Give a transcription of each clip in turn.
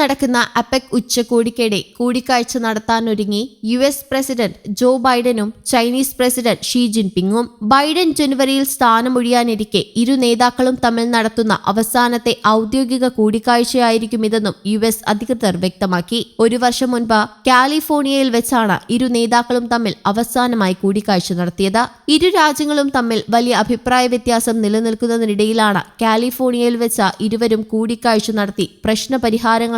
നടക്കുന്ന അപെക് ഉച്ചകോടിക്കിടെ കൂടിക്കാഴ്ച നടത്താനൊരുങ്ങി യു എസ് പ്രസിഡന്റ് ജോ ബൈഡനും ചൈനീസ് പ്രസിഡന്റ് ഷീ ജിൻപിങ്ങും. ബൈഡൻ ജനുവരിയിൽ സ്ഥാനമൊഴിയാനിരിക്കെ ഇരു നേതാക്കളും തമ്മിൽ നടത്തുന്ന അവസാനത്തെ ഔദ്യോഗിക കൂടിക്കാഴ്ചയായിരിക്കും ഇതെന്നും യു എസ് അധികൃതർ വ്യക്തമാക്കി. ഒരു വർഷം മുൻപ് കാലിഫോർണിയയിൽ വെച്ചാണ് ഇരു നേതാക്കളും തമ്മിൽ അവസാനമായി കൂടിക്കാഴ്ച നടത്തിയത്. ഇരു രാജ്യങ്ങളും തമ്മിൽ വലിയ അഭിപ്രായ വ്യത്യാസം നിലനിൽക്കുന്നതിനിടയിലാണ് കാലിഫോർണിയയിൽ വെച്ച ഇരുവരും കൂടിക്കാഴ്ച നടത്തി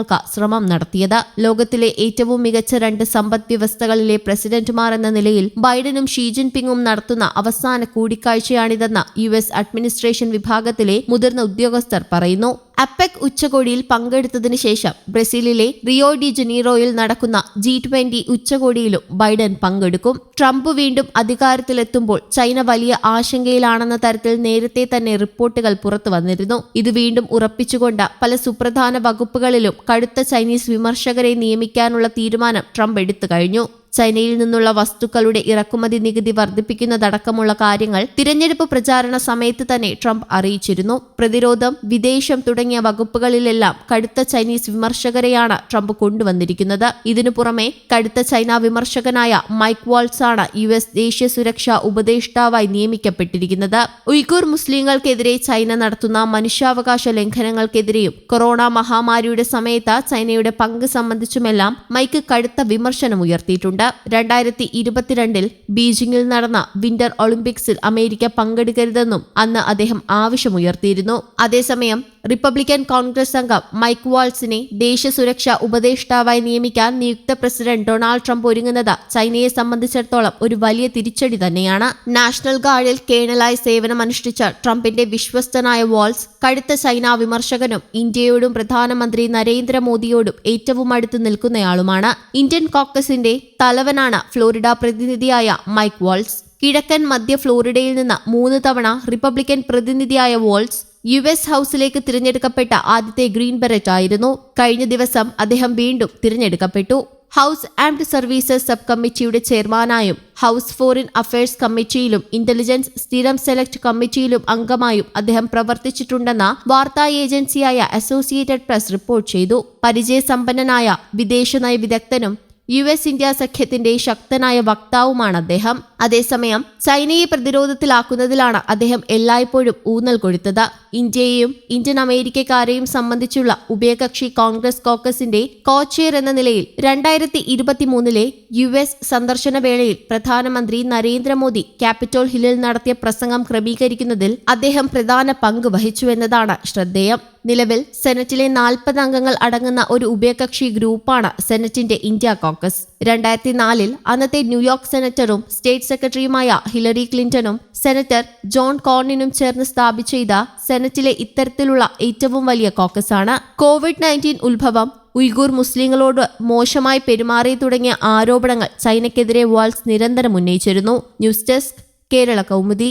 പ്രശ്നപരിഹാരങ്ങൾക്ക് ശ്രമം നടത്തിയത്. ലോകത്തിലെ ഏറ്റവും മികച്ച രണ്ട് സമ്പദ് വ്യവസ്ഥകളിലെ പ്രസിഡന്റുമാർ എന്ന നിലയിൽ ബൈഡനും ഷീ ജിൻപിങ്ങും നടത്തുന്ന അവസാന കൂടിക്കാഴ്ചയാണിതെന്ന് യു എസ് അഡ്മിനിസ്ട്രേഷൻ വിഭാഗത്തിലെ മുതിർന്ന ഉദ്യോഗസ്ഥർ പറയുന്നു. അപെക് ഉച്ചകോടിയിൽ പങ്കെടുത്തതിന് ശേഷം ബ്രസീലിലെ റിയോ ഡി ജനീറോയിൽ നടക്കുന്ന ജി ട്വന്റി ഉച്ചകോടിയിലും ബൈഡൻ പങ്കെടുക്കും. ട്രംപ് വീണ്ടും അധികാരത്തിലെത്തുമ്പോൾ ചൈന വലിയ ആശങ്കയിലാണെന്ന തരത്തിൽ നേരത്തെ തന്നെ റിപ്പോർട്ടുകൾ പുറത്തു വന്നിരുന്നു. ഇത് വീണ്ടും ഉറപ്പിച്ചുകൊണ്ട് പല സുപ്രധാന വകുപ്പുകളിലും കടുത്ത ചൈനീസ് വിമർശകരെ നിയമിക്കാനുള്ള തീരുമാനം ട്രംപ് എടുത്തു കഴിഞ്ഞു. ചൈനയിൽ നിന്നുള്ള വസ്തുക്കളുടെ ഇറക്കുമതി നികുതി വർദ്ധിപ്പിക്കുന്നതടക്കമുള്ള കാര്യങ്ങൾ തിരഞ്ഞെടുപ്പ് പ്രചാരണ സമയത്ത് തന്നെ ട്രംപ് അറിയിച്ചിരുന്നു. പ്രതിരോധം വിദേശം തുടങ്ങിയ വകുപ്പുകളിലെല്ലാം കടുത്ത ചൈനീസ് വിമർശകരെയാണ് ട്രംപ് കൊണ്ടുവന്നിരിക്കുന്നത്. ഇതിനു പുറമെ കടുത്ത ചൈന വിമർശകനായ മൈക്ക് വാൾസ് ആണ് യു എസ് ദേശീയ സുരക്ഷാ ഉപദേഷ്ടാവായി നിയമിക്കപ്പെട്ടിരിക്കുന്നത്. ഉയ്ഗൂർ മുസ്ലിങ്ങൾക്കെതിരെ ചൈന നടത്തുന്ന മനുഷ്യാവകാശ ലംഘനങ്ങൾക്കെതിരെയും കൊറോണ മഹാമാരിയുടെ സമയത്ത് ചൈനയുടെ പങ്ക് സംബന്ധിച്ചുമെല്ലാം മൈക്ക് കടുത്ത വിമർശനം ഉയർത്തിയിട്ടുണ്ട് രണ്ടായിരത്തി ഇരുപത്തിരണ്ടിൽ ബീജിംഗിൽ നടന്ന വിന്റർ ഒളിമ്പിക്സിൽ അമേരിക്ക പങ്കെടുക്കരുതെന്നും അന്ന് അദ്ദേഹം ആവശ്യമുയർത്തിയിരുന്നു. അതേസമയം റിപ്പബ്ലിക്കൻ കോൺഗ്രസ് അംഗം മൈക്ക് വാൾസിനെ ദേശീയ സുരക്ഷാ ഉപദേഷ്ടാവായി നിയമിക്കാൻ നിയുക്ത പ്രസിഡന്റ് ഡൊണാൾഡ് ട്രംപ് ഒരുങ്ങുന്നത് ചൈനയെ സംബന്ധിച്ചിടത്തോളം ഒരു വലിയ തിരിച്ചടി തന്നെയാണ്. നാഷണൽ ഗാർഡിൽ കേണലായി സേവനമനുഷ്ഠിച്ച ട്രംപിന്റെ വിശ്വസ്തനായ വാൾസ് കടുത്ത ചൈന വിമർശകനും ഇന്ത്യയോടും പ്രധാനമന്ത്രി നരേന്ദ്രമോദിയോടും ഏറ്റവും അടുത്ത് നിൽക്കുന്നയാളുമാണ്. ഇന്ത്യൻ കോക്കസിന്റെ തലവനാണ് ഫ്ലോറിഡ പ്രതിനിധിയായ മൈക്ക് വാൾസ്. കിഴക്കൻ മധ്യ ഫ്ലോറിഡയിൽ നിന്ന് മൂന്ന് തവണ റിപ്പബ്ലിക്കൻ പ്രതിനിധിയായ വോൾസ് യു എസ് ഹൌസിലേക്ക് തിരഞ്ഞെടുക്കപ്പെട്ട ആദ്യത്തെ ഗ്രീൻ ബെററ്റ് ആയിരുന്നു. കഴിഞ്ഞ ദിവസം അദ്ദേഹം വീണ്ടും തിരഞ്ഞെടുക്കപ്പെട്ടു. ഹൗസ് ആൻഡ് സർവീസസ് സബ് കമ്മിറ്റിയുടെ ചെയർമാനായും ഹൗസ് ഫോറിൻ അഫയേഴ്സ് കമ്മിറ്റിയിലും ഇന്റലിജൻസ് സ്ഥിരം സെലക്ട് കമ്മിറ്റിയിലും അംഗമായും അദ്ദേഹം പ്രവർത്തിച്ചിട്ടുണ്ടെന്ന് വാർത്താ ഏജൻസിയായ അസോസിയേറ്റഡ് പ്രസ് റിപ്പോർട്ട് ചെയ്തു. പരിചയസമ്പന്നനായ വിദേശനയ വിദഗ്ധനും യു എസ് ഇന്ത്യ സഖ്യത്തിന്റെ ശക്തനായ വക്താവുമാണ് അദ്ദേഹം. അതേസമയം ചൈനയെ പ്രതിരോധത്തിലാക്കുന്നതിലാണ് അദ്ദേഹം എല്ലായ്പ്പോഴും ഊന്നൽ കൊടുത്തത് ഇന്ത്യയെയും ഇന്ത്യൻ അമേരിക്കക്കാരെയും സംബന്ധിച്ചുള്ള ഉഭയകക്ഷി കോൺഗ്രസ് കോക്കസിന്റെ കോച്ചെയർ എന്ന നിലയിൽ രണ്ടായിരത്തി ഇരുപത്തിമൂന്നിലെ യു എസ് സന്ദർശന വേളയിൽ പ്രധാനമന്ത്രി നരേന്ദ്രമോദി ക്യാപിറ്റോൾ ഹില്ലിൽ നടത്തിയ പ്രസംഗം ക്രമീകരിക്കുന്നതിൽ അദ്ദേഹം പ്രധാന പങ്ക് വഹിച്ചുവെന്നതാണ് ശ്രദ്ധേയം. നിലവിൽ സെനറ്റിലെ നാൽപ്പത് അംഗങ്ങൾ അടങ്ങുന്ന ഒരു ഉഭയകക്ഷി ഗ്രൂപ്പാണ് സെനറ്റിന്റെ ഇന്ത്യ കോക്കസ്. രണ്ടായിരത്തി നാലിൽ അന്നത്തെ ന്യൂയോർക്ക് സെനറ്ററും സ്റ്റേറ്റ് സെക്രട്ടറിയുമായ ഹിലറി ക്ലിന്റണും സെനറ്റർ ജോൺ കോർണിനും ചേർന്ന് സ്ഥാപിച്ച ഇത് സെനറ്റിലെ ഇത്തരത്തിലുള്ള ഏറ്റവും വലിയ കോക്കസാണ്. കോവിഡ് നയന്റീൻ ഉത്ഭവം ഉയ്ഗൂർ മുസ്ലിങ്ങളോട് മോശമായി പെരുമാറി തുടങ്ങിയ ആരോപണങ്ങൾ ചൈനയ്ക്കെതിരെ വാൾസ് നിരന്തരം ഉന്നയിച്ചിരുന്നു. News desk Kerala Kaumudi.